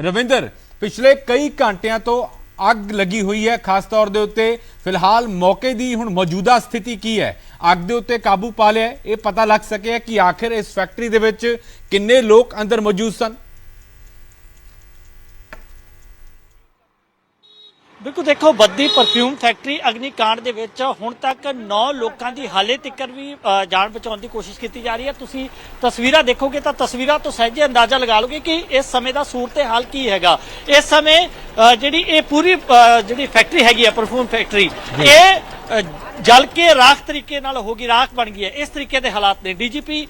ਰਵਿੰਦਰ, ਪਿਛਲੇ ਕਈ ਘੰਟਿਆਂ ਤੋਂ ਅੱਗ ਲੱਗੀ ਹੋਈ ਹੈ, ਖਾਸ ਤੌਰ ਦੇ ਉੱਤੇ ਫਿਲਹਾਲ ਮੌਕੇ ਦੀ ਹੁਣ ਮੌਜੂਦਾ ਸਥਿਤੀ ਕੀ ਹੈ? ਅੱਗ ਦੇ ਉੱਤੇ ਕਾਬੂ ਪਾ ਲਿਆ ਇਹ ਪਤਾ ਲੱਗ ਸਕਿਆ ਕਿ ਆਖਿਰ ਇਸ ਫੈਕਟਰੀ ਦੇ ਵਿੱਚ ਕਿੰਨੇ ਲੋਕ ਅੰਦਰ ਮੌਜੂਦ ਸਨ। ਬਿਲਕੁਲ ਦੇਖੋ ਬੱਦੀ ਪਰਫਿਊਮ ਫੈਕਟਰੀ ਅਗਨੀਕਾਂਡ ਦੇ ਵਿੱਚ ਹੁਣ ਤੱਕ 9 ਲੋਕਾਂ ਦੀ ਹਾਲੇ ਤੱਕ ਵੀ ਜਾਨ ਬਚਾਉਣ ਦੀ ਕੋਸ਼ਿਸ਼ ਕੀਤੀ ਜਾ ਰਹੀ ਹੈ। ਤੁਸੀਂ ਤਸਵੀਰਾਂ ਦੇਖੋਗੇ ਤਾਂ ਤਸਵੀਰਾਂ ਤੋਂ ਸਹਿਜੇ ਅੰਦਾਜ਼ਾ ਲਗਾ ਲਓਗੇ ਕਿ ਇਸ ਸਮੇਂ ਦਾ ਸੂਰਤ ਹਾਲ ਕੀ ਹੈਗਾ। ਇਸ ਸਮੇਂ ਜਿਹੜੀ ਇਹ ਪੂਰੀ ਜਿਹੜੀ ਫੈਕਟਰੀ ਹੈਗੀ ਹੈ ਪਰਫਿਊਮ ਫੈਕਟਰੀ ਇਹ ਜਲ ਕੇ ਰਾਖ ਤਰੀਕੇ ਨਾਲ ਹੋ ਗਈ ਰਾਖ ਬਣ ਗਈ ਹੈ। ਇਸ ਤਰੀਕੇ ਦੇ ਹਾਲਾਤ ਨੇ। ਡੀਜੀਪੀ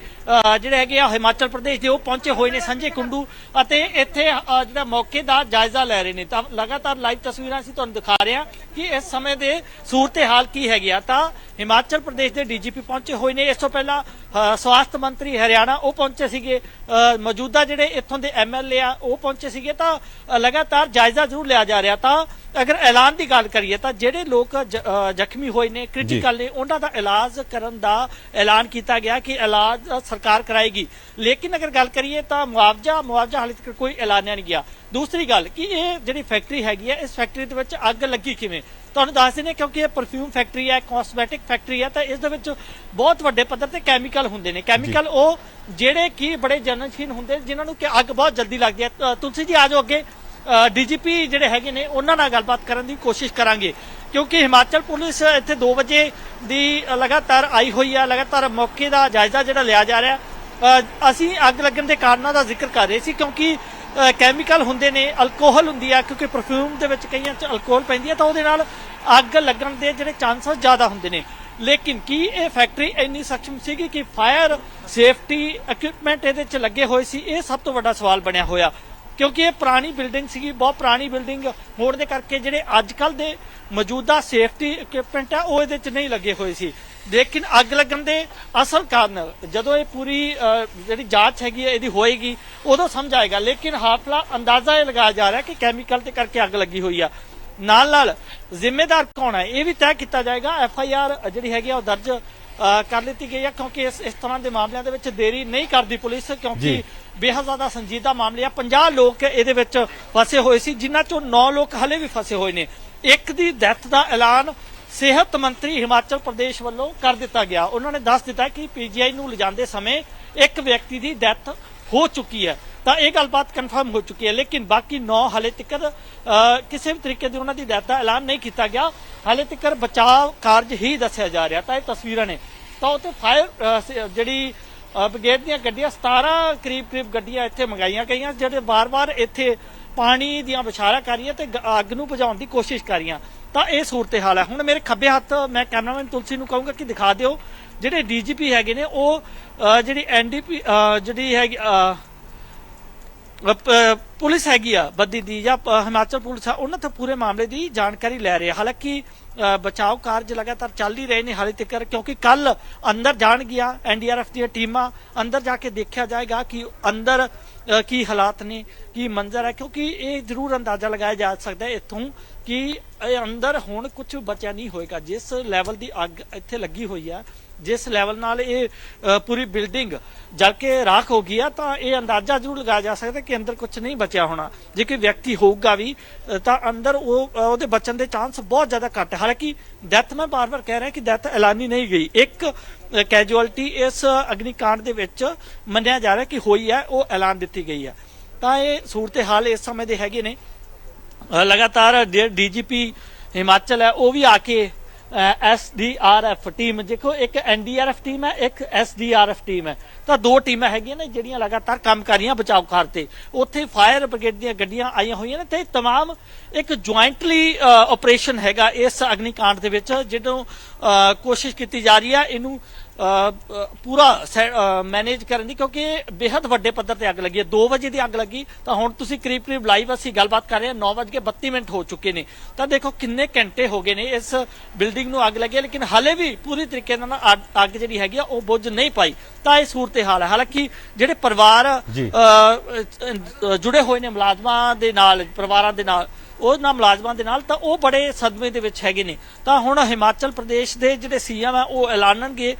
ਜਿਹੜੇ ਹੈਗੇ ਆ ਹਿਮਾਚਲ ਪ੍ਰਦੇਸ਼ ਦੇ ਉਹ ਪਹੁੰਚੇ ਹੋਏ ਨੇ ਸੰਜੇ ਕੁੰਡੂ ਅਤੇ ਇੱਥੇ ਜਿਹੜਾ ਮੌਕੇ ਦਾ ਜਾਇਜ਼ਾ ਲੈ ਰਹੇ ਨੇ। ਤਾਂ ਲਗਾਤਾਰ ਲਾਈਵ ਤਸਵੀਰਾਂ ਅਸੀਂ ਤੁਹਾਨੂੰ ਦਿਖਾ ਰਹੇ ਹਾਂ ਕਿ ਇਸ ਸਮੇਂ ਦੇ ਸੂਰਤ ਹਾਲ ਕੀ ਹੈਗੀ ਆ। ਤਾਂ ਹਿਮਾਚਲ ਪ੍ਰਦੇਸ਼ ਦੇ ਡੀਜੀਪੀ ਪਹੁੰਚੇ ਹੋਏ ਨੇ। ਇਸ ਤੋਂ ਪਹਿਲਾਂ ਸਵਾਸਥ ਮੰਤਰੀ ਹਰਿਆਣਾ ਉਹ ਪਹੁੰਚੇ ਸੀਗੇ। ਅ, ਮੌਜੂਦਾ ਜਿਹੜੇ ਇੱਥੋਂ ਦੇ ਐਮਐਲਏ ਆ ਉਹ ਪਹੁੰਚੇ ਸੀਗੇ। ਤਾਂ ਲਗਾਤਾਰ ਜਾਇਜ਼ਾ ਜ਼ਰੂਰ ਲਿਆ ਜਾ ਰਿਹਾ। ਤਾਂ ਅਗਰ ਐਲਾਨ ਦੀ ਗੱਲ ਕਰੀਏ ਤਾਂ ਜਿਹੜੇ ਲੋਕ ਜ਼ਖਮੀ ਹੋਏ ਨੇ ਕ੍ਰਿਟੀਕਲ ਨੇ ਉਹਨਾਂ ਦਾ ਇਲਾਜ ਕਰਨ ਦਾ ਐਲਾਨ ਕੀਤਾ ਗਿਆ ਕਿ ਇਲਾਜ ਸਰਕਾਰ ਕਰਾਏਗੀ। ਲੇਕਿਨ ਅਗਰ ਗੱਲ ਕਰੀਏ ਤਾਂ ਮੁਆਵਜ਼ਾ ਮੁਆਵਜ਼ਾ ਹਾਲੇ ਤੱਕ ਕੋਈ ਐਲਾਨਿਆ ਨਹੀਂ ਗਿਆ। ਦੂਸਰੀ ਗੱਲ ਕਿ ਇਹ ਜਿਹੜੀ ਫੈਕਟਰੀ ਹੈਗੀ ਹੈ ਇਸ ਫੈਕਟਰੀ ਦੇ ਵਿੱਚ ਅੱਗ ਲੱਗੀ ਕਿਵੇਂ? ਤੁਹਾਨੂੰ ਦੱਸ ਦਿੰਦੇ ਕਿਉਂਕਿ ਇਹ ਪਰਫਿਊਮ ਫੈਕਟਰੀ ਹੈ ਕਾਸਮੈਟਿਕ ਫੈਕਟਰੀ ਹੈ ਤਾਂ ਇਸ ਦੇ ਵਿੱਚ ਬਹੁਤ ਵੱਡੇ ਪੱਧਰ ਤੇ ਕੈਮੀਕਲ ਹੁੰਦੇ ਨੇ। ਕੈਮੀਕਲ ਉਹ ਜਿਹੜੇ ਕਿ ਬੜੇ ਜਨਨਸ਼ੀਲ ਹੁੰਦੇ ਜਿਨ੍ਹਾਂ ਨੂੰ ਕਿ ਅੱਗ ਬਹੁਤ ਜਲਦੀ ਲੱਗਦੀ ਹੈ। ਅ, ਤੁਲਸੀ ਜੀ ਆ ਜਾਓ ਅੱਗੇ। ਡੀਜੀਪੀ ਜਿਹੜੇ ਹੈਗੇ ਨੇ ਉਹਨਾਂ ਨਾਲ ਗੱਲਬਾਤ ਕਰਨ ਦੀ ਕੋਸ਼ਿਸ਼ ਕਰਾਂਗੇ। ਕਿਉਂਕਿ ਹਿਮਾਚਲ ਪੁਲਿਸ ਇੱਥੇ 2 ਵਜੇ ਦੀ ਲਗਾਤਾਰ ਆਈ ਹੋਈ ਹੈ ਲਗਾਤਾਰ ਮੌਕੇ ਦਾ ਜਾਇਜ਼ਾ ਜਿਹੜਾ ਲਿਆ ਜਾ ਰਿਹਾ। ਅਸੀਂ ਅੱਗ ਲੱਗਣ ਦੇ ਕਾਰਨਾਂ ਦਾ ਜ਼ਿਕਰ ਕਰ ਰਹੇ ਸੀ ਕਿਉਂਕਿ ਕੈਮੀਕਲ ਹੁੰਦੇ ਨੇ, ਅਲਕੋਹਲ ਹੁੰਦੀ ਆ, ਕਿਉਂਕਿ ਪਰਫਿਊਮ ਦੇ ਵਿੱਚ ਕਈਆਂ ਚ ਅਲਕੋਹਲ ਪੈਂਦੀ ਹੈ ਤਾਂ ਉਹਦੇ ਨਾਲ ਅੱਗ ਲੱਗਣ ਦੇ ਜਿਹੜੇ ਚਾਂਸਸ ਜ਼ਿਆਦਾ ਹੁੰਦੇ ਨੇ। ਲੇਕਿਨ ਕੀ ਇਹ ਫੈਕਟਰੀ ਇੰਨੀ ਸક્ષਮ ਸੀਗੀ ਕਿ ਫਾਇਰ ਸੇਫਟੀ ਇਕਵਿਪਮੈਂਟ ਇਹਦੇ ਚ ਲੱਗੇ ਹੋਏ ਸੀ? ਇਹ ਸਭ ਤੋਂ ਵੱਡਾ ਸਵਾਲ ਬਣਿਆ ਹੋਇਆ। ਕਿਉਂਕਿ ਇਹ ਪੁਰਾਣੀ ਬਿਲਡਿੰਗ ਸੀਗੀ, ਬਹੁਤ ਪੁਰਾਣੀ ਬਿਲਡਿੰਗ ਹੋਣ ਦੇ ਕਰਕੇ ਜਿਹੜੇ ਅੱਜ ਕੱਲ ਦੇ ਮੌਜੂਦਾ ਸੇਫਟੀ ਇਕਵਿਪਮੈਂਟ ਆ, ਉਹ ਇਹਦੇ ਚ ਨਹੀਂ ਲੱਗੇ ਹੋਏ ਸੀ। ਲੇਕਿਨ ਅੱਗ ਲੱਗਣ ਦੇ ਅਸਲ ਕਾਰਨ, ਜਦੋਂ ਇਹ ਪੂਰੀ ਜਿਹੜੀ ਜਾਂਚ ਹੈਗੀ ਹੈ ਇਹਦੀ ਹੋਏਗੀ, ਉਦੋਂ ਸਮਝ ਆਏਗਾ। ਲੇਕਿਨ ਹਾਫਲਾ ਅੰਦਾਜ਼ਾ ਇਹ ਲਗਾਇਆ ਜਾ ਰਿਹਾ ਕਿ ਕੈਮੀਕਲ ਤੇ ਕਰਕੇ ਅੱਗ ਲੱਗੀ ਹੋਈ ਆ। ਨਾਲ ਨਾਲ ਜ਼ਿੰਮੇਦਾਰ ਕੌਣ ਹੈ? ਇਹ ਵੀ ਤੈਅ ਕੀਤਾ ਜਾਏਗਾ। ਐਫ ਆਈ ਆਰ ਜਿਹੜੀ ਹੈਗੀ ਆ ਉਹ ਦਰਜ ਕਰ ਲਿੱਤੀ ਗਈ ਹੈ ਕਿਉਂਕਿ ਇਸ ਇਸ ਤਰ੍ਹਾਂ ਦੇ ਮਾਮਲਿਆਂ ਦੇ ਵਿੱਚ ਦੇਰੀ ਨਹੀਂ ਕਰਦੀ ਪੁਲਿਸ ਕਿਉਂਕਿ। ਬੇਹੱਦ ਜ਼ਿਆਦਾ ਸੰਜੀਦਾ ਮਾਮਲੇ ਆ। 50 ਲੋਕ ਇਹਦੇ ਵਿੱਚ ਫਸੇ ਹੋਏ ਸੀ ਜਿਨ੍ਹਾਂ ਚੋਂ 9 ਲੋਕ ਹਲੇ ਵੀ ਫਸੇ ਹੋਏ ਨੇ। ਇੱਕ ਦੀ ਡੈਥ ਦਾ ਐਲਾਨ ਸਿਹਤ ਮੰਤਰੀ ਹਿਮਾਚਲ ਪ੍ਰਦੇਸ਼ ਵੱਲੋਂ ਕਰ ਦਿੱਤਾ ਗਿਆ। ਉਹਨਾਂ ਨੇ ਦੱਸ ਦਿੱਤਾ ਕਿ ਪੀਜੀਆਈ ਨੂੰ ਲਿਜਾਂਦੇ ਸਮੇਂ ਇੱਕ ਵਿਅਕਤੀ ਦੀ ਡੈਥ ਹੋ ਚੁੱਕੀ ਹੈ। ਤਾਂ ਇਹ ਗੱਲਬਾਤ ਕਨਫਰਮ ਹੋ ਚੁੱਕੀ ਹੈ ਲੇਕਿਨ ਬਾਕੀ 9 ਹਾਲੇ ਤੱਕ ਕਿਸੇ ਵੀ ਤਰੀਕੇ ਦੀ ਉਹਨਾਂ ਦੀ ਡੈਥ ਦਾ ਐਲਾਨ ਨਹੀਂ ਕੀਤਾ ਗਿਆ। ਹਾਲੇ ਤੱਕ ਬਚਾਅ ਕਾਰਜ ਹੀ ਦੱਸਿਆ ਜਾ ਰਿਹਾ ਤਾਂ ਇਹ ਤਸਵੀਰਾਂ ਨੇ। ਤਾਂ ਉੱਥੇ ਫਾਇਰ ਜਿਹੜੀ ਬ੍ਰਿਗੇਡ ਦੀਆਂ ਗੱਡੀਆਂ 17 ਕਰੀਬ ਕਰੀਬ ਗੱਡੀਆਂ ਇੱਥੇ ਮੰਗਾਈਆਂ ਗਈਆਂ ਜਿਹੜੇ ਬਾਰ-ਬਾਰ ਇੱਥੇ ਪਾਣੀ ਦੀਆਂ ਵਿਛਾਰਾ ਕਰ ਰਹੀਆਂ ਤੇ ਗ- ਅੱਗ ਨੂੰ ਬੁਝਾਉਣ ਦੀ ਕੋਸ਼ਿਸ਼ ਕਰ ਰਹੀਆਂ। ਤਾਂ ਇਹ ਸੂਰਤ ਹਾਲ ਹੈ। ਹੁਣ ਮੇਰੇ ਖੱਬੇ ਹੱਥ ਮੈਂ ਕੈਮਰਾਮੈਨ ਤੁਲਸੀ ਨੂੰ ਕਹੂੰਗਾ ਕਿ ਦਿਖਾ ਦਿਓ ਜਿਹੜੇ ਡੀਜੀਪੀ ਹੈਗੇ ਨੇ ਉਹ ਅ, ਜਿਹੜੀ ਐਨਡੀਪੀ ਜਿਹੜੀ ਹੈਗੀ ਪੁਲਿਸ ਹੈਗੀ ਆ ਬੱਦੀ ਦੀ ਜਾਂ ਹਿਮਾਚਲ ਪੁਲਿਸ ਆ, ਉਹਨਾਂ ਤੋਂ ਪੂਰੇ ਮਾਮਲੇ ਦੀ ਜਾਣਕਾਰੀ ਲੈ ਰਹੇ ਹਾਲਾਂਕਿ ਬਚਾਓ ਕਾਰਜ ਲਗਾਤਾਰ ਚੱਲ ਹੀ ਰਹੇ ਨੇ ਹਾਲੇ ਤੱਕ, ਕਿਉਂਕਿ ਕੱਲ ਅੰਦਰ ਜਾਣ ਗਿਆ ਐਨਡੀਆਰਐਫ ਦੀਆਂ ਟੀਮਾਂ। ਅੰਦਰ ਜਾ ਕੇ ਦੇਖਿਆ ਜਾਏਗਾ ਕਿ ਅੰਦਰ ਕੀ ਹਾਲਾਤ ਨੇ, ਕੀ ਮੰਜ਼ਰ ਹੈ, ਕਿਉਂਕਿ ਇਹ ਜ਼ਰੂਰ ਅੰਦਾਜ਼ਾ ਲਗਾਇਆ ਜਾ ਸਕਦਾ ਹੈ ਇੱਥੋਂ ਕਿ ਅੰਦਰ ਹੁਣ ਕੁਝ ਬਚਿਆ ਨਹੀਂ ਹੋਏਗਾ, ਜਿਸ ਲੈਵਲ ਦੀ ਅੱਗ ਇੱਥੇ ਲੱਗੀ ਹੋਈ ਆ। ਜਿਸ ਲੈਵਲ ਨਾਲ ਇਹ ਪੂਰੀ ਬਿਲਡਿੰਗ ਜਲ ਕੇ ਰਾਖ ਹੋ ਗਈ ਆ ਤਾਂ ਇਹ ਅੰਦਾਜ਼ਾ ਜ਼ਰੂਰ ਲਗਾਇਆ ਜਾ ਸਕਦਾ ਕਿ ਅੰਦਰ ਕੁਝ ਨਹੀਂ ਬਚਿਆ ਹੋਣਾ। ਜੇ ਕੋਈ ਵਿਅਕਤੀ ਹੋਊਗਾ ਵੀ ਤਾਂ ਅੰਦਰ ਉਹ ਉਹਦੇ ਬਚਣ ਦੇ ਚਾਂਸ ਬਹੁਤ ਜ਼ਿਆਦਾ ਘੱਟ ਹਾਲਾਂਕਿ ਡੈਥ ਮੈਂ ਬਾਰ-ਬਾਰ ਕਹਿ ਰਿਹਾ ਕਿ ਡੈਥ ਐਲਾਨੀ ਨਹੀਂ ਗਈ। ਇੱਕ ਕੈਜੂਅਲਟੀ ਇਸ ਅਗਨੀਕਾਂਡ ਦੇ ਵਿੱਚ ਮੰਨਿਆ ਜਾ ਰਿਹਾ ਕਿ ਹੋਈ ਹੈ ਉਹ ਐਲਾਨ ਦਿੱਤੀ ਗਈ ਹੈ। ਤਾਂ ਇਹ ਸੂਰਤ ਹਾਲ ਇਸ ਸਮੇਂ ਦੇ ਹੈਗੇ ਨੇ। ਅ, ਲਗਾਤਾਰ ਡੀਜੀਪੀ ਹਿਮਾਚਲ ਹੈ ਉਹ ਵੀ ਆ ਕੇ ਐਸਡੀਆਰਐਫ ਟੀਮ ਦੇਖੋ ਇੱਕ ਐਨਡੀਆਰਐਫ ਟੀਮ ਹੈ ਇੱਕ ਐਸਡੀਆਰਐਫ ਟੀਮ ਹੈ। ਤਾਂ ਦੋ ਟੀਮਾਂ ਹੈਗੀਆਂ ਨੇ ਜਿਹੜੀਆਂ ਲਗਾਤਾਰ ਕੰਮ ਕਰ ਰਹੀਆਂ ਬਚਾਓ ਕਾਰ ਤੇ। ਉੱਥੇ ਫਾਇਰ ਬ੍ਰਿਗੇਡ ਦੀਆਂ ਗੱਡੀਆਂ ਆਈਆਂ ਹੋਈਆਂ ਨੇ ਤੇ ਇਹ ਤਮਾਮ ਇੱਕ ਜੁਆਇੰਟਲੀ ਆਪਰੇਸ਼ਨ ਹੈਗਾ ਇਸ ਅਗਨੀਕਾਂਡ ਦੇ ਵਿੱਚ ਜਦੋਂ ਅ, ਕੋਸ਼ਿਸ਼ ਕੀਤੀ ਜਾ ਰਹੀ ਹੈ। ਇਹਨੂੰ ਪੂਰਾ ਮੈਨੇਜ ਕਰਨ ਦੀ ਕਿਉਂਕਿ ਬੇहद ਵੱਡੇ ਪੱਧਰ ਤੇ ਅੱਗ ਲੱਗੀ ਹੈ। 2 ਵਜੇ ਦੀ ਅੱਗ ਲੱਗੀ ਤਾਂ ਹੁਣ ਤੁਸੀਂ ਕਰੀਬ ਕਰੀਬ ਲਾਈਵ ਅਸੀਂ ਗੱਲਬਾਤ ਕਰ ਰਹੇ ਹਾਂ। 9:32 ਮਿੰਟ ਹੋ ਚੁੱਕੇ ਨੇ। ਤਾਂ ਦੇਖੋ ਕਿੰਨੇ ਘੰਟੇ ਹੋ ਗਏ ਨੇ ਇਸ ਬਿਲਡਿੰਗ ਨੂੰ ਅੱਗ ਲੱਗੀ ਹੈ ਲੇਕਿਨ ਹਾਲੇ ਵੀ ਪੂਰੀ ਤਰੀਕੇ ਨਾਲ ਅੱਗ- ਜਿਹੜੀ ਹੈਗੀ ਆ ਉਹ ਬੁੱਝ ਨਹੀਂ ਪਾਈ। ਤਾਂ ਇਹ ਸੂਰਤ ਹਾਲ ਹੈ। ਹਾਲਾਂਕਿ ਜਿਹੜੇ ਪਰਿਵਾਰ ਜੁੜੇ ਹੋਏ ਨੇ ਮੁਲਾਜ਼ਮਾਂ ਦੇ ਨਾਲ ਪਰਿਵਾਰਾਂ ਦੇ ਨਾਲ ਉਹ ਨਾ ਮੁਲਾਜ਼ਮਾਂ ਦੇ ਨਾਲ ਤਾਂ ਉਹ ਬੜੇ ਸਦਮੇ ਦੇ ਵਿੱਚ ਹੈਗੇ ਨੇ। ਤਾਂ ਹੁਣ ਹਿਮਾਚਲ ਪ੍ਰਦੇਸ਼ ਦੇ ਜਿਹੜੇ ਸੀਐਮ ਆ ਉਹ ਐਲਾਨਣਗੇ।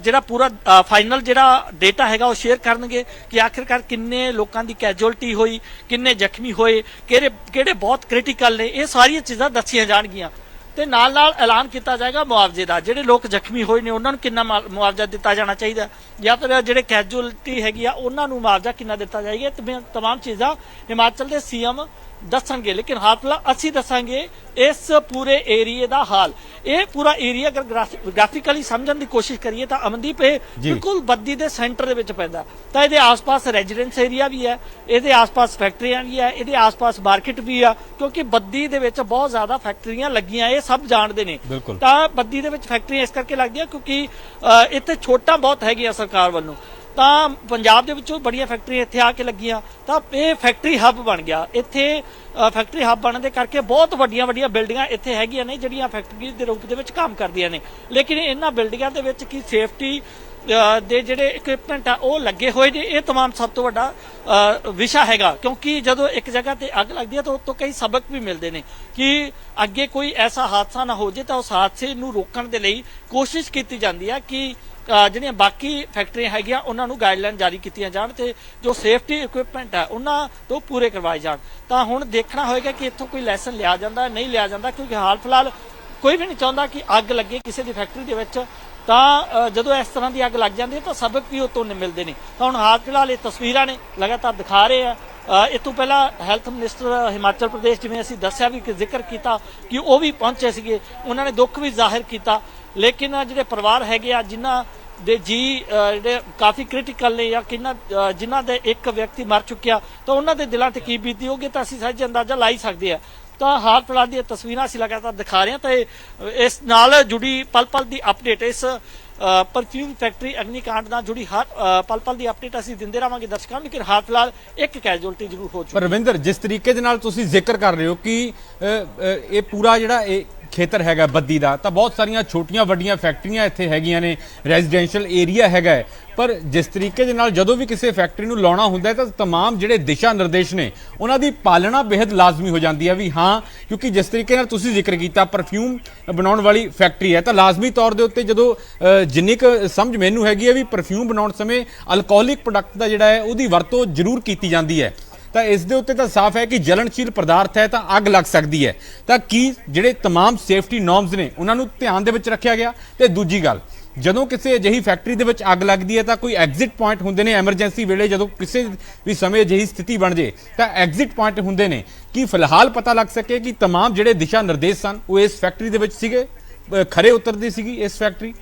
ਜਿਹੜਾ ਪੂਰਾ ਫਾਈਨਲ ਜਿਹੜਾ ਡੇਟਾ ਹੈਗਾ ਉਹ ਸ਼ੇਅਰ ਕਰਨਗੇ ਕਿ ਆਖਿਰਕਾਰ ਕਿੰਨੇ ਲੋਕਾਂ ਦੀ ਕੈਜੁਅਲਟੀ ਹੋਈ, ਕਿੰਨੇ ਜ਼ਖਮੀ ਹੋਏ, ਕਿਹੜੇ ਕਿਹੜੇ ਬਹੁਤ ਕ੍ਰਿਟੀਕਲ ਨੇ, ਇਹ ਸਾਰੀਆਂ ਚੀਜ਼ਾਂ ਦੱਸੀਆਂ ਜਾਣਗੀਆਂ। ਤੇ ਨਾਲ ਨਾਲ ਐਲਾਨ ਕੀਤਾ ਜਾਏਗਾ ਮੁਆਵਜ਼ੇ ਦਾ। ਜਿਹੜੇ ਲੋਕ ਜ਼ਖਮੀ ਹੋਏ ਨੇ, ਉਹਨਾਂ ਨੂੰ ਕਿੰਨਾ ਮੁਆਵਜ਼ਾ ਦਿੱਤਾ ਜਾਣਾ ਚਾਹੀਦਾ। ਜਾਂ ਫਿਰ ਜਿਹੜੇ ਕੈਜੁਅਲਟੀ ਹੈਗੀ ਆ, ਉਹਨਾਂ ਨੂੰ ਮੁਆਵਜ਼ਾ ਕਿੰਨਾ ਦਿੱਤਾ ਜਾਏਗਾ। ਇਹ ਤਮਾਮ ਚੀਜ਼ਾਂ ਹਿਮਾਚਲ ਦੇ ਸੀਐਮ ਦੱਸਣਗੇ ਲੇਕਿਨ ਫਿਲਹਾਲ ਅਸੀਂ ਦੱਸਾਂਗੇ ਇਸ ਪੂਰੇ ਏਰੀਏ ਦਾ ਹਾਲ ਇਹ ਪੂਰਾ ਏਰੀਆ ਅਗਰ ਗ੍ਰਾਫਿਕਲੀ ਸਮਝਣ ਦੀ ਕੋਸ਼ਿਸ਼ ਕਰੀਏ ਤਾਂ ਅਮਨਦੀਪ ਇਹ। ਬਿਲਕੁਲ ਬੱਦੀ ਦੇ ਸੈਂਟਰ ਦੇ ਵਿੱਚ ਪੈਂਦਾ ਤਾਂ ਇਹਦੇ ਆਸ-ਪਾਸ ਰੈਜ਼ੀਡੈਂਸ ਏਰੀਆ ਵੀ ਹੈ ਇਹਦੇ ਆਸ-ਪਾਸ ਫੈਕਟਰੀਆਂ ਵੀ ਹੈ ਇਹਦੇ ਆਸ-ਪਾਸ ਮਾਰਕੀਟ ਵੀ ਆ ਕਿਉਂਕਿ ਬੱਦੀ ਦੇ ਵਿੱਚ ਬਹੁਤ ਜ਼ਿਆਦਾ ਫੈਕਟਰੀਆਂ ਲੱਗੀਆਂ ਇਹ ਸਭ ਜਾਣਦੇ ਨੇ। ਤਾਂ ਬੱਦੀ ਦੇ ਵਿੱਚ ਫੈਕਟਰੀਆਂ ਇਸ ਕਰਕੇ ਲੱਗਦੀਆਂ ਕਿਉਂਕਿ ਇੱਥੇ ਛੋਟਾਂ ਬਹੁਤ ਹੈਗੀਆਂ ਸਰਕਾਰ ਵੱਲੋਂ ਤਾਂ ਪੰਜਾਬ ਦੇ ਵਿੱਚੋਂ ਬੜੀਆਂ ਫੈਕਟਰੀਆਂ ਇੱਥੇ ਆ ਕੇ ਲੱਗੀਆਂ। ਤਾਂ ਇਹ ਫੈਕਟਰੀ ਹੱਬ ਬਣ ਗਿਆ। ਇੱਥੇ ਫੈਕਟਰੀ ਹੱਬ ਬਣਨ ਦੇ ਕਰਕੇ ਬਹੁਤ ਵੱਡੀਆਂ ਵੱਡੀਆਂ ਬਿਲਡਿੰਗਾਂ ਇੱਥੇ ਹੈਗੀਆਂ ਨੇ, ਜਿਹੜੀਆਂ ਫੈਕਟਰੀ ਦੇ ਰੂਪ ਦੇ ਵਿੱਚ ਕੰਮ ਕਰਦੀਆਂ ਨੇ। ਲੇਕਿਨ ਇਹਨਾਂ ਬਿਲਡਿੰਗਾਂ ਦੇ ਵਿੱਚ ਕੀ ਸੇਫਟੀ ਦੇ ਜਿਹੜੇ ਇਕਵਿਪਮੈਂਟ ਆ, ਉਹ ਲੱਗੇ ਹੋਏ ਨੇ। ਇਹ ਤਮਾਮ ਸਭ ਤੋਂ ਵੱਡਾ ਵਿਸ਼ਾ ਹੈਗਾ। ਕਿਉਂਕਿ ਜਦੋਂ ਇੱਕ ਜਗ੍ਹਾ ਤੇ ਅੱਗ ਲੱਗਦੀ ਹੈ ਤਾਂ ਉਤੋਂ ਕਈ ਸਬਕ ਵੀ ਮਿਲਦੇ ਨੇ ਕਿ ਅੱਗੇ ਕੋਈ ਐਸਾ ਹਾਦਸਾ ਨਾ ਹੋ ਜੇ ਤਾਂ ਉਸ ਹਾਦਸੇ ਨੂੰ ਰੋਕਣ ਦੇ ਲਈ ਕੋਸ਼ਿਸ਼ ਕੀਤੀ ਜਾਂਦੀ ਹੈ ਕਿ ਜਿਹੜੀਆਂ ਬਾਕੀ ਫੈਕਟਰੀਆਂ ਹੈਗੀਆਂ, ਉਹਨਾਂ ਨੂੰ ਗਾਈਡਲਾਈਨ ਜਾਰੀ ਕੀਤੀਆਂ ਜਾਣ ਤੇ ਜੋ ਸੇਫਟੀ ਇਕਵਿਪਮੈਂਟ ਹੈ, ਉਹਨਾਂ ਤੋਂ ਪੂਰੇ ਕਰਵਾਏ ਜਾਣ। ਤਾਂ ਹੁਣ ਦੇਖਣਾ ਹੋਏਗਾ ਕਿ ਇੱਥੋਂ ਕੋਈ ਲੈਸਨ ਲਿਆ ਜਾਂਦਾ, ਨਹੀਂ ਲਿਆ ਜਾਂਦਾ, ਕਿਉਂਕਿ ਹਾਲ ਫਿਲਹਾਲ ਕੋਈ ਵੀ ਨਹੀਂ ਚਾਹੁੰਦਾ ਕਿ ਅੱਗ ਲੱਗੇ ਕਿਸੇ ਦੀ ਫੈਕਟਰੀ ਦੇ ਵਿੱਚ। ਤਾਂ ਜਦੋਂ ਇਸ ਤਰ੍ਹਾਂ ਦੀ ਅੱਗ ਲੱਗ ਜਾਂਦੀ ਹੈ, ਤਾਂ ਸਬਕ ਵੀ ਉਤੋਂ ਮਿਲਦੇ ਨੇ। ਤਾਂ ਹੁਣ ਹਾਲ ਫਿਲਹਾਲ ਇਹ ਤਸਵੀਰਾਂ ਨੇ, ਲਗਾਤਾਰ ਦਿਖਾ ਰਹੇ ਆ। ਅ, ਇਹ ਤੋਂ ਪਹਿਲਾਂ ਹੈਲਥ ਮਿਨਿਸਟਰ ਹਿਮਾਚਲ ਪ੍ਰਦੇਸ਼ ਜਿਵੇਂ ਅਸੀਂ ਦੱਸਿਆ ਵੀ ਕਿ ਜ਼ਿਕਰ ਕੀਤਾ ਕਿ ਉਹ ਵੀ ਪਹੁੰਚੇ ਸੀਗੇ ਉਹਨਾਂ ਨੇ ਦੁੱਖ ਵੀ ਜ਼ਾਹਿਰ ਕੀਤਾ। ਲੇਕਿਨ ਜਿਹੜੇ ਪਰਿਵਾਰ ਹੈਗੇ ਆ ਜਿਨ੍ਹਾਂ ਦੇ ਜੀ ਜਿਹੜੇ ਕਾਫੀ ਕ੍ਰਿਟੀਕਲ ਨੇ ਜਾਂ ਕਿੰਨਾ ਜਿਨ੍ਹਾਂ ਦੇ ਇੱਕ ਵਿਅਕਤੀ ਮਰ ਚੁੱਕਿਆ ਤਾਂ ਉਹਨਾਂ ਦੇ ਦਿਲਾਂ ਤੇ ਕੀ ਬੀਤੀ ਹੋਗੀ ਤਾਂ ਅਸੀਂ ਸਹਿਜ ਅੰਦਾਜ਼ਾ ਲਾ ਹੀ ਸਕਦੇ ਆ। ਤਾਂ ਹਾਲ ਫਿਲਹਾਲ ਦੀਆਂ ਤਸਵੀਰਾਂ ਅਸੀਂ ਲਗਾਤਾਰ ਦਿਖਾ ਰਹੇ ਹਾਂ ਤਾਂ ਇਸ ਨਾਲ ਜੁੜੀ ਪਲ ਪਲ ਦੀ ਅਪਡੇਟ ਇਸ ਪਰਫਿਊਮ ਫੈਕਟਰੀ ਅਗਨੀਕਾਂਡ ਨਾਲ ਜੁੜੀ ਹਰ ਪਲ ਪਲ ਦੀ ਅਪਡੇਟ ਅਸੀਂ ਦਿੰਦੇ ਰਹਾਂਗੇ ਦਰਸ਼ਕਾਂ ਨੂੰ, ਲੇਕਿਨ ਹਾਲ ਫਿਲਹਾਲ ਇੱਕ ਕੈਜੁਅਲਟੀ ਜ਼ਰੂਰ ਹੋ ਚੁੱਕੀ ਪਰ ਰਵਿੰਦਰ ਜਿਸ ਤਰੀਕੇ ਦੇ ਨਾਲ ਤੁਸੀਂ ਜ਼ਿਕਰ ਕਰ ਰਹੇ ਹੋ ਕਿ ਇਹ ਪੂਰਾ ਜਿਹੜਾ ਇਹ ਖੇਤਰ ਹੈਗਾ ਬੱਦੀ ਦਾ, ਤਾਂ ਬਹੁਤ ਸਾਰੀਆਂ ਛੋਟੀਆਂ ਵੱਡੀਆਂ ਫੈਕਟਰੀਆਂ ਇੱਥੇ ਹੈਗੀਆਂ ਨੇ ਰੈਜ਼ੀਡੈਂਸ਼ੀਅਲ ਏਰੀਆ ਹੈਗਾ ਪਰ ਜਿਸ ਤਰੀਕੇ ਦੇ ਨਾਲ ਜਦੋਂ ਵੀ ਕਿਸੇ ਫੈਕਟਰੀ ਨੂੰ ਲਾਉਣਾ ਹੁੰਦਾ ਹੈ, ਤਾਂ तमाम ਜਿਹੜੇ ਦਿਸ਼ਾ ਨਿਰਦੇਸ਼ ਨੇ, ਉਹਨਾਂ ਦੀ ਪਾਲਣਾ ਬੇहद ਲਾਜ਼ਮੀ ਹੋ ਜਾਂਦੀ ਹੈ ਵੀ ਹਾਂ, ਕਿਉਂਕਿ ਜਿਸ ਤਰੀਕੇ ਨਾਲ ਤੁਸੀਂ ਜ਼ਿਕਰ ਕੀਤਾ ਪਰਫਿਊਮ ਬਣਾਉਣ ਵਾਲੀ ਫੈਕਟਰੀ ਹੈ, ਤਾਂ ਲਾਜ਼ਮੀ ਤੌਰ ਦੇ ਉੱਤੇ ਜਦੋਂ ਜਿੰਨੀ ਕੁ ਸਮਝ ਮੈਨੂੰ ਹੈਗੀ ਹੈ ਵੀ ਪਰਫਿਊਮ ਬਣਾਉਣ ਸਮੇਂ ਅਲਕੋਹਲਿਕ ਪ੍ਰੋਡਕਟ ਦਾ ਜਿਹੜਾ ਹੈ, ਉਹਦੀ ਵਰਤੋਂ ਜ਼ਰੂਰ ਕੀਤੀ ਜਾਂਦੀ ਹੈ। ਤਾਂ ਇਸ ਦੇ ਉੱਤੇ ਤਾਂ ਸਾਫ਼ ਹੈ ਕਿ ਜਲਣਸ਼ੀਲ ਪਦਾਰਥ ਹੈ ਤਾਂ ਅੱਗ ਲੱਗ ਸਕਦੀ ਹੈ ਤਾਂ ਕੀ ਜਿਹੜੇ तमाम ਸੇਫਟੀ ਨੋਰਮਸ ਨੇ ਉਹਨਾਂ ਨੂੰ ਧਿਆਨ ਦੇ ਵਿੱਚ ਰੱਖਿਆ ਗਿਆ ਤੇ ਦੂਜੀ ਗੱਲ ਜਦੋਂ ਕਿਸੇ ਅਜਿਹੀ ਫੈਕਟਰੀ ਦੇ ਵਿੱਚ ਅੱਗ ਲੱਗਦੀ ਹੈ ਤਾਂ ਕੋਈ ਐਗਜ਼ਿਟ ਪੁਆਇੰਟ ਹੁੰਦੇ ਨੇ ਐਮਰਜੈਂਸੀ ਵੇਲੇ ਜਦੋਂ ਕਿਸੇ ਵੀ ਸਮੇਂ ਅਜਿਹੀ ਸਥਿਤੀ ਬਣ ਜੇ ਤਾਂ ਐਗਜ਼ਿਟ ਪੁਆਇੰਟ ਹੁੰਦੇ ਨੇ ਕਿ ਫਿਲਹਾਲ ਪਤਾ ਲੱਗ ਸਕੇ ਕਿ तमाम ਜਿਹੜੇ ਦਿਸ਼ਾ ਨਿਰਦੇਸ਼ ਸਨ ਉਹ ਇਸ ਫੈਕਟਰੀ ਦੇ ਵਿੱਚ ਸੀਗੇ ਅ, ਖਰੇ ਉਤਰਦੀ ਸੀਗੀ ਇਸ ਫੈਕਟਰੀ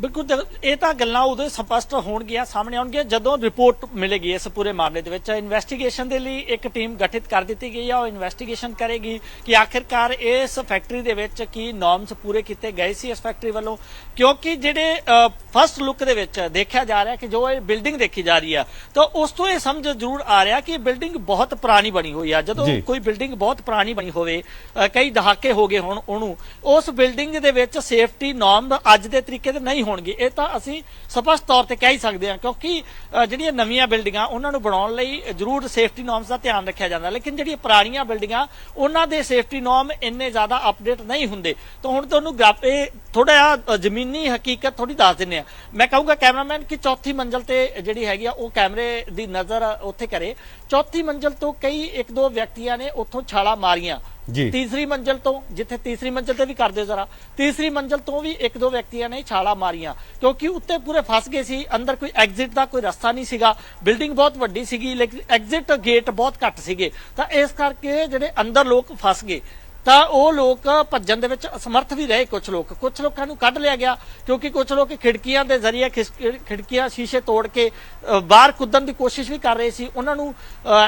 ਬਿਲਕੁਲ ਦੇਖੋ, ਇਹ ਤਾਂ ਗੱਲਾਂ ਉਦੋਂ ਹੀ ਸਪਸ਼ਟ ਹੋਣਗੀਆਂ ਸਾਹਮਣੇ ਆਉਣਗੀਆਂ ਜਦੋਂ ਰਿਪੋਰਟ ਮਿਲੇਗੀ ਇਸ ਪੂਰੇ ਮਾਮਲੇ ਦੇ ਵਿੱਚ। ਇਨਵੈਸਟੀਗੇਸ਼ਨ ਦੇ ਲਈ ਇੱਕ ਟੀਮ ਗਠਿਤ ਕਰ ਦਿੱਤੀ ਗਈ ਹੈ ਉਹ ਇਨਵੈਸਟੀਗੇਸ਼ਨ ਕਰੇਗੀ ਕਿ ਆਖਿਰਕਾਰ ਇਸ ਫੈਕਟਰੀ ਦੇ ਵਿੱਚ ਕੀ ਨਾਰਮਸ ਪੂਰੇ ਕੀਤੇ ਗਏ ਸੀ ਇਸ ਫੈਕਟਰੀ ਵੱਲੋਂ। ਕਿਉਂਕਿ ਜਿਹੜੇ ਫਸਟ ਲੁੱਕ ਦੇ ਵਿੱਚ ਦੇਖਿਆ ਜਾ ਰਿਹਾ ਕਿ ਜੋ ਇਹ ਬਿਲਡਿੰਗ ਦੇਖੀ ਜਾ ਰਹੀ ਆ ਤਾਂ ਉਸ ਤੋਂ ਇਹ ਸਮਝ ਜ਼ਰੂਰ ਆ ਰਿਹਾ ਕਿ ਇਹ ਬਿਲਡਿੰਗ ਬਹੁਤ ਪੁਰਾਣੀ ਬਣੀ ਹੋਈ ਆ। ਜਦੋਂ। ਕੋਈ ਬਿਲਡਿੰਗ ਬਹੁਤ ਪੁਰਾਣੀ ਬਣੀ ਹੋਵੇ ਕਈ ਦਹਾਕੇ ਹੋ ਗਏ ਹੁਣ ਉਹਨੂੰ ਉਸ ਬਿਲਡਿੰਗ ਦੇ ਵਿੱਚ ਸੇਫਟੀ ਨਾਰਮ ਅੱਜ ਦੇ ਤਰੀਕੇ ਦੇ ਨਹੀਂ ਹੋਣਗੇ। ਇਹ ਤਾਂ ਅਸੀਂ ਸਪਸ਼ਟ ਤੌਰ ਤੇ ਕਹਿ ਹੀ ਸਕਦੇ ਹਾਂ, ਕਿਉਂਕਿ ਜਿਹੜੀਆਂ ਨਵੀਆਂ ਬਿਲਡਿੰਗਾਂ ਉਹਨਾਂ ਨੂੰ ਬਣਾਉਣ ਲਈ ਜ਼ਰੂਰ ਸੇਫਟੀ ਨਾਰਮਸ ਦਾ ਧਿਆਨ ਰੱਖਿਆ ਜਾਂਦਾ। ਲੇਕਿਨ ਜਿਹੜੀਆਂ ਪੁਰਾਣੀਆਂ ਬਿਲਡਿੰਗਾਂ, ਉਹਨਾਂ ਦੇ ਸੇਫਟੀ ਨਾਰਮ ਇੰਨੇ ਜ਼ਿਆਦਾ ਅਪਡੇਟ ਨਹੀਂ ਹੁੰਦੇ। ਤਾਂ ਹੁਣ ਤੁਹਾਨੂੰ ਇਹ ਥੋੜਾ ਜਿਹਾ ਜ਼ਮੀਨੀ ਹਕੀਕਤ ਥੋੜੀ ਦੱਸ ਦਿੰਨੇ ਆ ਮੈਂ ਕਹੂੰਗਾ ਕੈਮਰਾਮੈਨ ਕਿ ਚੌਥੀ ਮੰਜ਼ਲ ਤੇ ਜਿਹੜੀ ਹੈਗੀ ਆ, ਉਹ ਕੈਮਰੇ ਦੀ ਨਜ਼ਰ ਉੱਥੇ ਕਰੇ। ਚੌਥੀ ਮੰਜ਼ਲ ਤੋਂ ਕਈ ਇੱਕ ਦੋ ਵਿਅਕਤੀਆਂ ਨੇ ਉੱਥੋਂ ਛਾਲਾ ਮਾਰੀਆਂ। ਜੀ। ਤੀਸਰੀ ਮੰਜ਼ਲ ਤੋਂ, ਜਿੱਥੇ ਤੀਸਰੀ ਮੰਜ਼ਲ ਤੇ ਵੀ ਕਰਦੇ ਜ਼ਰਾ, ਤੀਸਰੀ ਮੰਜ਼ਲ ਤੋਂ ਵੀ ਇੱਕ ਦੋ ਵਿਅਕਤੀਆਂ ਨੇ ਛਾਲਾ ਮਾਰੀਆਂ, ਕਿਉਂਕਿ ਉੱਤੇ ਪੂਰੇ ਫਸ ਗਏ ਸੀ, ਅੰਦਰ ਕੋਈ ਐਗਜ਼ਿਟ ਦਾ ਕੋਈ ਰਸਤਾ ਨਹੀਂ ਸੀਗਾ ਬਿਲਡਿੰਗ ਬਹੁਤ ਵੱਡੀ ਸੀਗੀ, ਲੇਕਿਨ ਐਗਜ਼ਿਟ ਗੇਟ ਬਹੁਤ ਘੱਟ ਸੀਗੇ ਤਾਂ ਇਸ ਕਰਕੇ ਜਿਹੜੇ ਅੰਦਰ ਲੋਕ ਫਸ ਗਏ ਤਾਂ ਉਹ ਲੋਕ ਭੱਜਣ ਦੇ ਵਿੱਚ ਅਸਮਰਥ ਵੀ ਰਹੇ ਕੁਝ ਲੋਕ। ਕੁਝ ਲੋਕਾਂ ਨੂੰ ਕੱਢ ਲਿਆ ਗਿਆ, ਕਿਉਂਕਿ ਕੁਝ ਲੋਕ ਖਿੜਕੀਆਂ ਦੇ ਜ਼ਰੀਏ ਖਿਸ- ਖਿੜਕੀਆਂ ਸ਼ੀਸ਼ੇ ਤੋੜ ਕੇ ਬਾਹਰ ਕੁੱਦਣ ਦੀ ਕੋਸ਼ਿਸ਼ ਵੀ ਕਰ ਰਹੇ ਸੀ। ਉਹਨਾਂ ਨੂੰ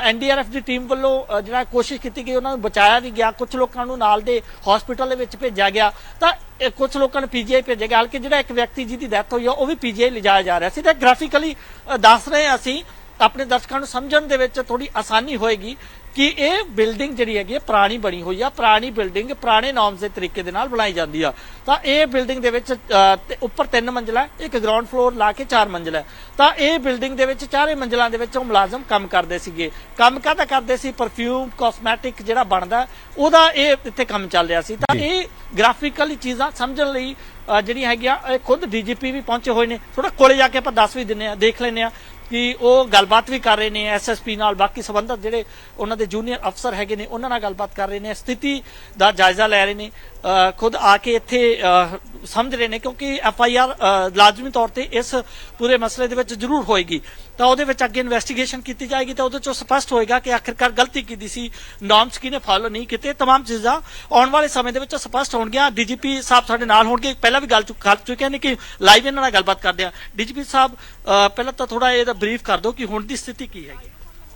ਐਨਡੀਆਰਐਫ ਦੀ ਟੀਮ ਵੱਲੋਂ ਜਿਹੜਾ ਕੋਸ਼ਿਸ਼ ਕੀਤੀ ਗਈ, ਉਹਨਾਂ ਨੂੰ ਬਚਾਇਆ ਵੀ ਗਿਆ। ਕੁਝ ਲੋਕਾਂ ਨੂੰ ਨਾਲ ਦੇ ਹਸਪੀਟਲ ਦੇ ਵਿੱਚ ਭੇਜਿਆ ਗਿਆ। ਤਾਂ ਇਹ ਕੁਝ ਲੋਕਾਂ ਨੂੰ ਪੀਜੀਆਈ ਭੇਜਿਆ ਗਿਆ। ਕਿ ਜਿਹੜਾ ਇੱਕ ਵਿਅਕਤੀ ਜਿਹਦੀ ਡੈਥ ਹੋਈ ਆ, ਉਹ ਵੀ ਪੀਜੀਆਈ ਲਿਜਾਇਆ ਜਾ ਰਿਹਾ ਸੀ। ਤਾਂ ਗ੍ਰਾਫਿਕਲੀ ਦੱਸ ਰਹੇ ਹਾਂ ਅਸੀਂ ਆਪਣੇ ਦਰਸ਼ਕਾਂ ਨੂੰ ਸਮਝਣ ਦੇ ਵਿੱਚ ਥੋੜੀ ਆਸਾਨੀ ਹੋਏਗੀ ਕਿ ਇਹ ਬਿਲਡਿੰਗ ਜਿਹੜੀ ਹੈਗੀ ਹੈ ਪੁਰਾਣੀ ਬਣੀ ਹੋਈ ਆ। ਪੁਰਾਣੀ ਬਿਲਡਿੰਗ ਪੁਰਾਣੇ ਨਾਮਸ ਦੇ ਤਰੀਕੇ ਦੇ ਨਾਲ ਬਣਾਈ ਜਾਂਦੀ ਆ। ਤਾਂ ਇਹ ਬਿਲਡਿੰਗ ਦੇ ਵਿੱਚ ਉੱਪਰ ਤਿੰਨ ਮੰਜ਼ਲਾ ਇੱਕ ਗਰਾਊਂਡ ਫਲੋਰ ਲਾ ਕੇ ਚਾਰ ਮੰਜ਼ਲਾ। ਤਾਂ ਇਹ ਬਿਲਡਿੰਗ ਦੇ ਵਿੱਚ ਚਾਰੇ ਮੰਜ਼ਲਾਂ ਦੇ ਵਿੱਚ ਉਹ ਮੁਲਾਜ਼ਮ ਕੰਮ ਕਰਦੇ ਸੀਗੇ। ਕੰਮ ਕਾਹਦਾ ਕਰਦੇ ਸੀ? ਪਰਫਿਊਮ ਕਾਸਮੈਟਿਕ ਜਿਹੜਾ ਬਣਦਾ ਉਹਦਾ ਇਹ ਇੱਥੇ ਕੰਮ ਚੱਲ ਰਿਹਾ ਸੀ। ਤਾਂ ਇਹ ਗ੍ਰਾਫਿਕਲੀ ਚੀਜ਼ਾਂ ਸਮਝਣ ਲਈ ਅ, ਜਿਹੜੀਆਂ ਹੈਗੀਆਂ ਇਹ ਖੁਦ ਡੀਜੀਪੀ ਵੀ ਪਹੁੰਚੇ ਹੋਏ ਨੇ। ਥੋੜਾ ਕੋਲੇ ਜਾ ਕੇ ਆਪਾਂ ਦੱਸ ਵੀ ਦਿੰਨੇ ਆ ਦੇਖ ਲੈਨੇ ਆ ਕਿ ਉਹ ਗੱਲਬਾਤ ਵੀ ਕਰ ਰਹੇ ਨੇ ਐਸਐਸਪੀ ਨਾਲ, ਬਾਕੀ ਸੰਬੰਧਤ ਜਿਹੜੇ ਉਹਨਾਂ ਦੇ ਜੂਨੀਅਰ ਅਫਸਰ ਹੈਗੇ ਨੇ, ਉਹਨਾਂ ਨਾਲ ਗੱਲਬਾਤ ਕਰ ਰਹੇ ਨੇ। ਸਥਿਤੀ ਦਾ ਜਾਇਜ਼ਾ ਲੈ ਰਹੇ ਨੇ। ਖੁਦ ਆ ਕੇ ਇੱਥੇ ਅ, ਸਮਝ ਰਹੇ ਨੇ ਕਿਉਂਕਿ ਐਫ ਆਈ ਆਰ ਲਾਜ਼ਮੀ ਤੌਰ ਤੇ ਇਸ ਪੂਰੇ ਮਸਲੇ ਦੇ ਵਿੱਚ ਜ਼ਰੂਰ ਹੋਏਗੀ ਤਾਂ ਉਹਦੇ ਵਿੱਚ ਅੱਗੇ ਇਨਵੈਸਟੀਗੇਸ਼ਨ ਕੀਤੀ ਜਾਏਗੀ ਤਾਂ ਉਹਦੇ ਚੋਂ ਸਪਸ਼ਟ ਹੋਏਗਾ ਕਿ ਆਖਿਰਕਾਰ ਗਲਤੀ ਕੀਤੀ ਸੀ ਨਾਰਮਸ ਕਿਹਨੇ ਫਾਲੋ ਨਹੀਂ ਕੀਤੇ ਇਹ तमाम ਚੀਜ਼ਾਂ ਆਉਣ ਵਾਲੇ ਸਮੇਂ ਦੇ ਵਿੱਚ ਸਪਸ਼ਟ ਹੋਣਗੀਆਂ ਡੀਜੀਪੀ ਸਾਹਿਬ ਸਾਡੇ ਨਾਲ ਹੋਣਗੇ ਪਹਿਲਾਂ ਵੀ ਗੱਲ ਚੁ- ਕਰ ਚੁੱਕੇ ਨੇ ਕਿ ਲਾਈਵ ਇਹਨਾਂ ਨਾਲ ਗੱਲਬਾਤ ਕਰਦੇ ਆ ਡੀਜੀਪੀ ਸਾਹਿਬ ਅ, ਪਹਿਲਾਂ ਤਾਂ ਥੋੜਾ ਇਹਦਾ ਬਰੀਫ ਕਰ ਦਿਓ ਕਿ ਹੁਣ ਦੀ ਸਥਿਤੀ ਕੀ ਹੈਗੀ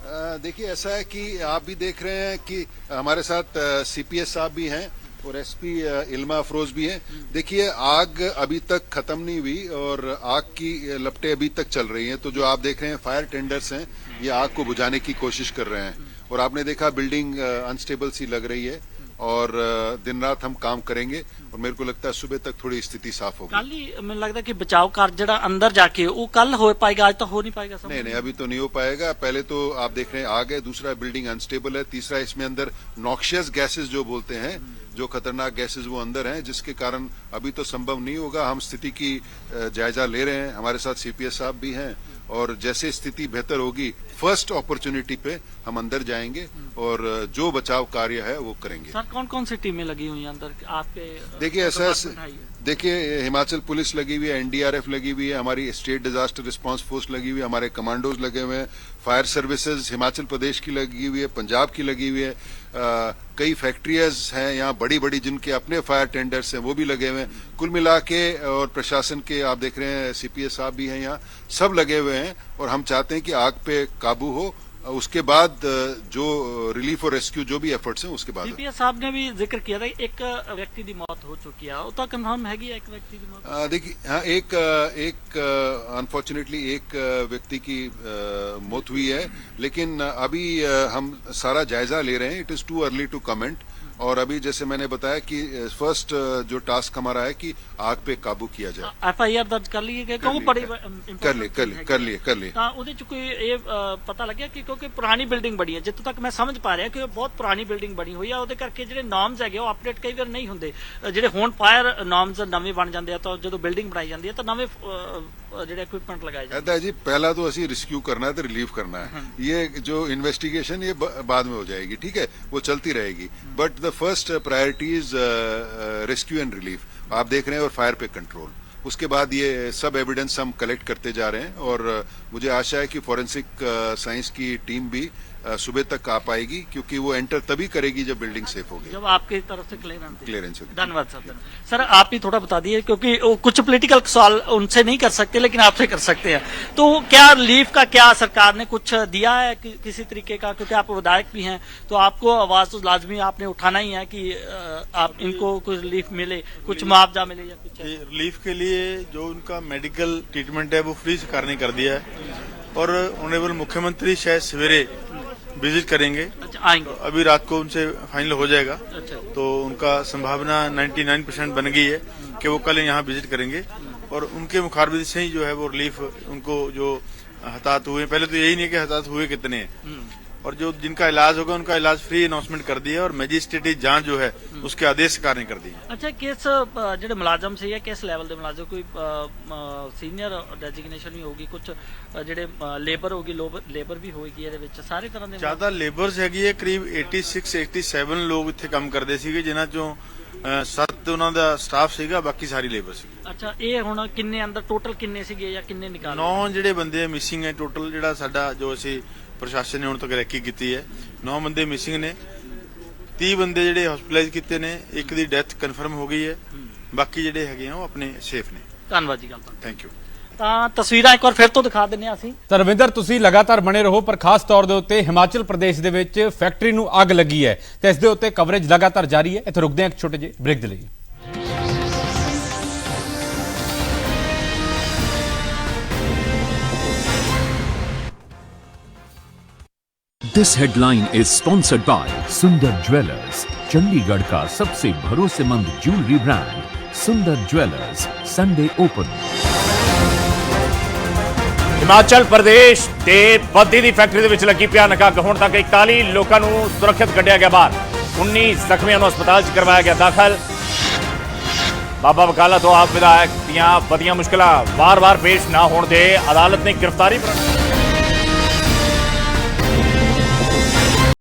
अ, देखिए ऐसा है कि आप भी देख रहे हैं कि हमारे साथ सीपीएस साहब भी हैं और एसपी इल्मा अफरोज भी है। देखिए आग अभी तक खत्म नहीं हुई और आग की लपटे अभी तक चल रही हैं। तो जो आप देख रहे हैं फायर टेंडर्स हैं ये आग को बुझाने की कोशिश कर रहे हैं। और आपने देखा बिल्डिंग अनस्टेबल सी लग रही है और दिन रात हम काम करेंगे और मेरे को लगता है सुबह तक थोड़ी स्थिति साफ़ होगी। कल ਹੀ ਮੈਨੂੰ ਲੱਗਦਾ ਕਿ ਬਚਾਓ ਕਾਰਜ ਜਿਹੜਾ ਅੰਦਰ ਜਾ ਕੇ ਉਹ ਕੱਲ ਹੋ ਪਾਏਗਾ ਅੱਜ ਤਾਂ ਹੋ ਨਹੀਂ नहीं नहीं अभी तो नहीं हो पाएगा। पहले तो आप देख रहे हैं आग है दूसरा बिल्डिंग अनस्टेबल है तीसरा इसमें अंदर नॉक्शियस गैसेस जो बोलते हैं जो खतरनाक गैसेस वो अंदर हैं जिसके कारण अभी तो संभव नहीं होगा। हम स्थिति की जायजा ले रहे हैं। हमारे साथ सीपीएस साहब भी हैं और जैसे स्थिति बेहतर होगी फ़र्स्ट अपॉर्चुनिटी पे हम अंदर जाएँगे और जो बचाव कार्य है वो करेंगे। सर कौन कौन सी टीमें लगी हुई हैं अंदर? आपके देखिए ऐसा देखिए हिमाचल पुलिस लगी हुई है एनडीआरएफ लगी हुई है हमारी स्टेट डिजास्टर रिस्पांस फोर्स लगी हुई है हमारे कमांडोज लगे हुए हैं। फायर सर्विसेज़ हिमाचल प्रदेश की लगी हुई है पंजाब की लगी हुई है। आ, कई फैक्ट्रियाज हैं यहाँ बड़ी बड़ी जिनके अपने फायर टेंडर्स हैं वो भी लगे हुए हैं। कुल मिला के और प्रशासन के आप देख रहे हैं सीपीएस साहब भी हैं यहाँ सब लगे हुए हैं और हम चाहते हैं कि आग पे काबू हो उसके बाद अ, जो रिलीफ और रेस्क्यू जो भी एफर्ट्स हैं उसके बाद सीपीएस ਸਾਹਿਬ ਨੇ ਵੀ ਜ਼ਿਕਰ ਕੀਤਾ था ਇੱਕ ਵਿਅਕਤੀ ਦੀ ਮੌਤ ਹੋ ਚੁੱਕੀ ਆ ਉਹ ਤਾਂ ਕਨਫਰਮ ਹੈਗੀ ਹੈ ਇੱਕ ਵਿਅਕਤੀ ਦੀ ਮੌਤ अ, देखिए हाँ एक अ, एक अनफॉर्चुनेटली एक अ, व्यक्ति की अ, मौत हुई है लेकिन अ, अभी अ, हम सारा जायजा ले रहे हैं it is too early to comment और अभी जैसे मैंने बताया कि फर्स्ट जो टास्क हमारा है कि आग पे काबू किया जाए ਐਫ ਆਈ ਆਰ ਦਰਜ ਕਰ ਲਈ ਹੈ ਕਿਉਂਕਿ ਬੜੀ कर लिए कर लिए कर लिए कर लिए ਤਾਂ ਉਹਦੇ ਚ ਕੋਈ ਇਹ ਅ, ਪਤਾ ਲੱਗਿਆ ਕਿ ਕਿਉਂਕਿ ਪੁਰਾਣੀ ਬਿਲਡਿੰਗ ਬਣੀ ਹੈ ਜਿੱਥੋਂ ਤੱਕ ਮੈਂ ਸਮਝ ਪਾ ਰਿਹਾ ਕਿ ਉਹ ਬਹੁਤ ਪੁਰਾਣੀ ਬਿਲਡਿੰਗ ਬਣੀ ਹੋਈ ਆ ਉਹਦੇ ਕਰਕੇ ਜਿਹੜੇ ਨਾਰਮਸ ਹੈਗੇ ਉਹ ਅਪਡੇਟ ਕਈ ਵਾਰ ਨਹੀਂ ਹੁੰਦੇ ਅ, ਜਿਹੜੇ ਹੁਣ ਫਾਇਰ ਨਾਰਮਸ ਨਵੇਂ ਬਣ ਜਾਂਦੇ ਆ ਤਾਂ ਜਦੋਂ ਬਿਲਡਿੰਗ ਬਣਾਈ ਜਾਂਦੀ ਹੈ ਤਾਂ ਨਵੇਂ ਅ, ਅ, ਜਿਹੜੇ ਇਕਵਿਪਮੈਂਟ ਲਗਾਏ ਜਾਂਦੇ कहता है जी पहला तो ਅਸੀਂ रिस्क्यू करना है तो रिलीव करना है ये जो इन्वेस्टिगेशन ये ब- बाद में हो जाएगी ठीक है वो चलती रहेगी but the first priority is rescue and relief आप देख रहे हैं और फायर पे कंट्रोल उसके बाद ये सब एविडेंस हम कलेक्ट करते जा रहे हैं और अ, मुझे आशा है कि फॉरेंसिक साइंस की टीम भी अ, सुबह तक आ पाएगी क्योंकि वो एंटर तभी करेगी जब बिल्डिंग सेफ़ होगी। जब आपकी तरफ़ से क्लियरेंस क्लियरेंस होगी। धन्यवाद सर सर आप ही थोड़ा बता दिए क्योंकि वो कुछ पॉलिटिकल सवाल उनसे नहीं कर सकते लेकिन आपसे कर सकते हैं। तो क्या रिलीफ का क्या सरकार ने कुछ दिया है कि, किसी तरीके का? क्योंकि आप विधायक भी हैं तो आपको आवाज़ तो लाजमी आपने उठाना ही है कि आप इनको कुछ रिलीफ मिले कुछ मुआवजा मिले या कुछ रिलीफ के लिए जो उनका मेडिकल ट्रीटमेंट है वो फ्री सरकार ने कर दिया है। और ऑनरेबल मुख्यमंत्री शायद सवेरे विज़िट करेंगे। अच्छा आएँगे। तो अभी रात को उनसे फाइनल हो जाएगा। अच्छा। तो उनका संभावना 99 परसेंट बन गई है कि वो कल यहाँ विज़िट करेंगे। और उनके मुखारबिन से ही जो है वो रिलीफ उनको जो हताहत हुए पहले तो यही नहीं कि हताहत हुए कितने हैं। और जो जिनका इलाज होगा उनका इलाज फ्री अनाउंसमेंट कर दिया है और मैजिस्ट्रेटी जांच जो है उसके आदेश सरकार ने कर दिए हैं ਅੱਛਾ ਕਿਸ ਅ, ਜਿਹੜੇ ਮੁਲਾਜ਼ਮ ਸੀ ਜਾਂ ਕਿਸ ਲੈਵਲ ਦੇ ਮੁਲਾਜ਼ਮ ਕੋਈ ਸੀਨੀਅਰ ਡੈਜ਼ਿਗਨੇਸ਼ਨ ਵੀ ਹੋਊਗੀ ਕੁਝ ਜਿਹੜੇ ਲੇਬਰ ਹੋਗੀ ਲੇਬਰ ਵੀ ਹੋਏਗੀ ਇਹਦੇ ਵਿੱਚ ਸਾਰੇ ਤਰ੍ਹਾਂ ਦੇ ਜਿਆਦਾ ਲੇਬਰਸ ਹੈਗੀ ਹੈ ਕਰੀਬ 86 87 ਲੋਕ ਇੱਥੇ ਕੰਮ ਕਰਦੇ ਸੀਗੇ ਜਿਨ੍ਹਾਂ ਚੋਂ 7 ਉਹਨਾਂ ਦਾ ਸਟਾਫ ਸੀਗਾ ਬਾਕੀ ਸਾਰੀ ਲੇਬਰ ਸੀ ਅੱਛਾ ਇਹ ਹੁਣ ਕਿੰਨੇ ਅੰਦਰ ਟੋਟਲ ਕਿੰਨੇ ਸੀਗੇ ਜਾਂ ਕਿੰਨੇ ਨਿਕਾਲ ਨੌ ਜਿਹੜੇ ਬੰਦੇ ਮਿਸਿੰਗ ਹੈ ਟੋਟਲ ਜਿਹੜਾ ਸਾਡਾ ਜੋ ਅਸੀਂ ਪ੍ਰਸ਼ਾਸਨ ਨੇ ਹੁਣ ਤੱਕ ਰੈਕੀ ਕੀਤੀ ਹੈ। ਨੌ ਬੰਦੇ ਮਿਸਿੰਗ ਨੇ। 30 ਬੰਦੇ ਜਿਹੜੇ ਹਸਪੀਟਲਾਈਜ਼ ਕੀਤੇ ਨੇ ਇੱਕ ਦੀ ਡੈਥ ਕਨਫਰਮ ਹੋ ਗਈ ਹੈ। ਬਾਕੀ ਜਿਹੜੇ ਹੈਗੇ ਆ ਉਹ ਆਪਣੇ ਸੇਫ ਨੇ। ਧੰਨਵਾਦ ਜੀ ਗੱਲ ਤਾਂ ਥੈਂਕ ਯੂ ਤਾਂ ਤਸਵੀਰਾਂ ਇੱਕ ਵਾਰ ਫਿਰ ਤੋਂ ਦਿਖਾ ਦਿੰਨੇ ਆ ਅਸੀਂ। ਤਾਂ ਰਵਿੰਦਰ ਤੁਸੀਂ ਲਗਾਤਾਰ ਬਣੇ ਰਹੋ ਪਰ ਖਾਸ ਤੌਰ ਦੇ ਉੱਤੇ ਹਿਮਾਚਲ ਪ੍ਰਦੇਸ਼ ਦੇ ਵਿੱਚ ਫੈਕਟਰੀ ਨੂੰ ਅੱਗ ਲੱਗੀ ਹੈ ਤੇ ਇਸ ਦੇ ਉੱਤੇ ਕਵਰੇਜ ਲਗਾਤਾਰ ਜਾਰੀ ਹੈ। ਇੱਥੇ ਰੁਕਦੇ ਹਾਂ ਇੱਕ ਛੋਟੇ ਜਿਹੇ ਬ੍ਰੇਕ ਦੇ ਲਈ। This headline is sponsored by Sundar jewellers Chandigarh का सबसे भरोसेमंद jewellery brand Sundar jewellers Sunday open Himachal Pradesh ਦੇ ਬੱਦੀ ਦੀ ਫੈਕਟਰੀ ਦੇ ਵਿੱਚ ਲੱਗੀ ਭਿਆਨਕ ਅੱਗ ਹੁਣ ਤੱਕ 41 ਲੋਕਾਂ ਨੂੰ ਸੁਰੱਖਿਅਤ ਕੱਢਿਆ ਗਿਆ ਬਾਹਰ 19 ਜ਼ਖਮੀਆਂ ਨੂੰ ਹਸਪਤਾਲ 'ਚ ਕਰਵਾਇਆ ਗਿਆ ਦਾਖਲ ਬਾਬਾ ਵਕਾਲਾ ਤੋਂ ਆਪ ਵਿਧਾਇਕ ਦੀਆਂ ਵਧੀਆਂ ਮੁਸ਼ਕਲਾਂ ਵਾਰ-ਵਾਰ ਪੇਸ਼ ਨਾ ਹੋਣ ਦੇ ਅਦਾਲਤ ਨੇ ਗ੍ਰਿਫਤਾਰੀ ਪਰ